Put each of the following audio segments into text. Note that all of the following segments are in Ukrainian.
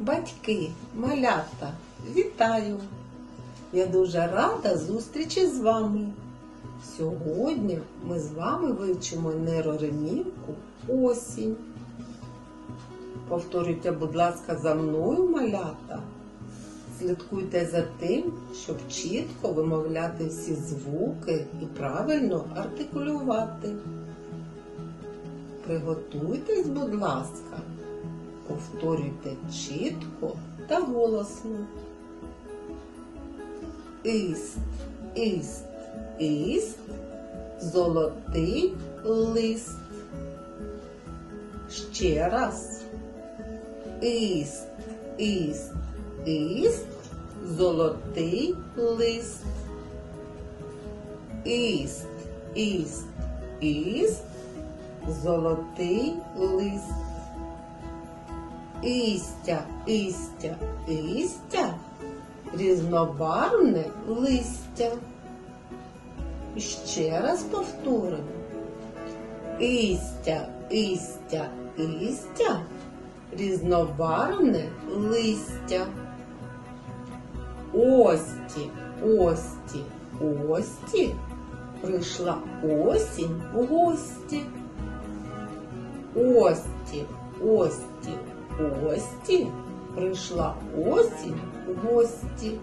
Батьки, малята, вітаю! Я дуже рада зустрічі з вами. Сьогодні ми з вами вивчимо нейроремівку осінь. Повторюйте, будь ласка, за мною малята. Слідкуйте за тим, щоб чітко вимовляти всі звуки і правильно артикулювати. Приготуйтесь, будь ласка. Повторюйте чітко та голосно. Іст, іст, іст, золотий лист. Ще раз. Іст, іст, іст, золотий лист. Іст, іст, іст, золотий лист. Істя, істя, істя, різнобарвне листя. Ще раз повторимо. Істя, істя, істя, різнобарвне листя. Ості, ості, ості, прийшла осінь в гості. Ості, ості, ості, прийшла осінь в гості.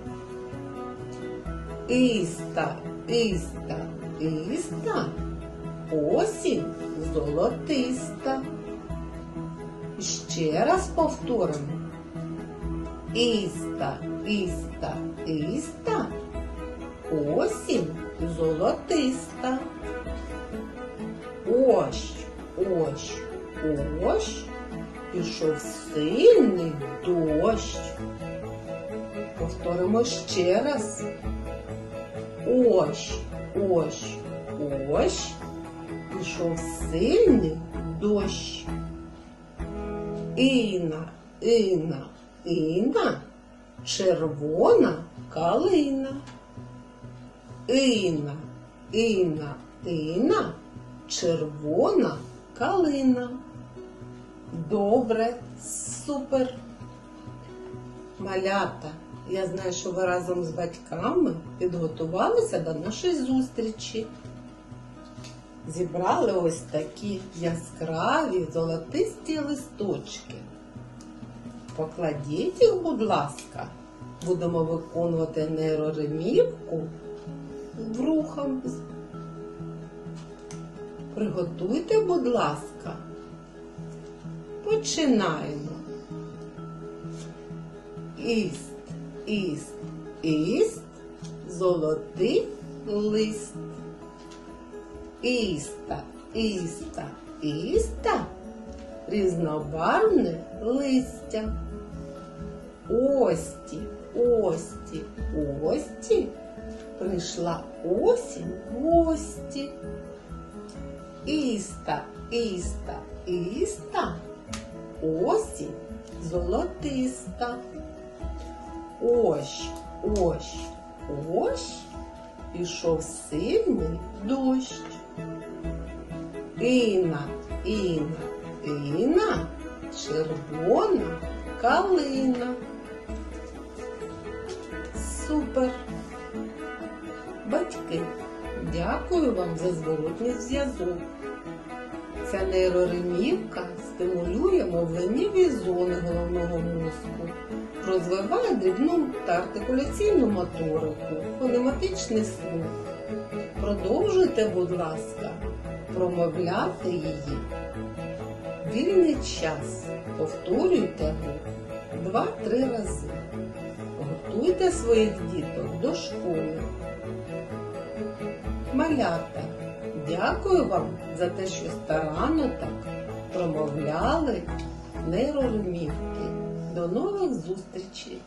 Іста, іста, іста, осінь золотиста. Ще раз повторимо. Іста, іста, іста, осінь золотиста. Ощ, ощ, ощ, пішов сильний дощ. Повторимо ще раз. Ощ, ощ, ощ, пішов сильний дощ. Іна, іна, іна, червона калина. Іна, іна, іна, червона калина. Добре, супер. Малята, я знаю, що ви разом з батьками підготувалися до нашої зустрічі. Зібрали ось такі яскраві золотисті листочки. Покладіть їх, будь ласка, будемо виконувати нейроремівку в рухом. Приготуйте, будь ласка. Починаємо. Іст, іст, іст, золотий лист. Іста, іста, іста, різнобарвне листя. Ості, ості, ості, прийшла осінь гості. Іста, іста, іста, осінь золотиста. Ощ, ощ, ощ, пішов сильний дощ. Іна, іна, іна, червона калина. Супер! Батьки, дякую вам за зворотній зв'язок. Ця нейроремівка стимулює мовленнєві зони головного мозку, розвиває дрібну та артикуляційну моторику, фонематичний слух. Продовжуйте, будь ласка, промовляти її. Вільний час. Повторюйте його два-три рази. Готуйте своїх діток до школи. Малята, дякую вам за те, що старанно так промовляли нерозумівки. До нових зустрічей!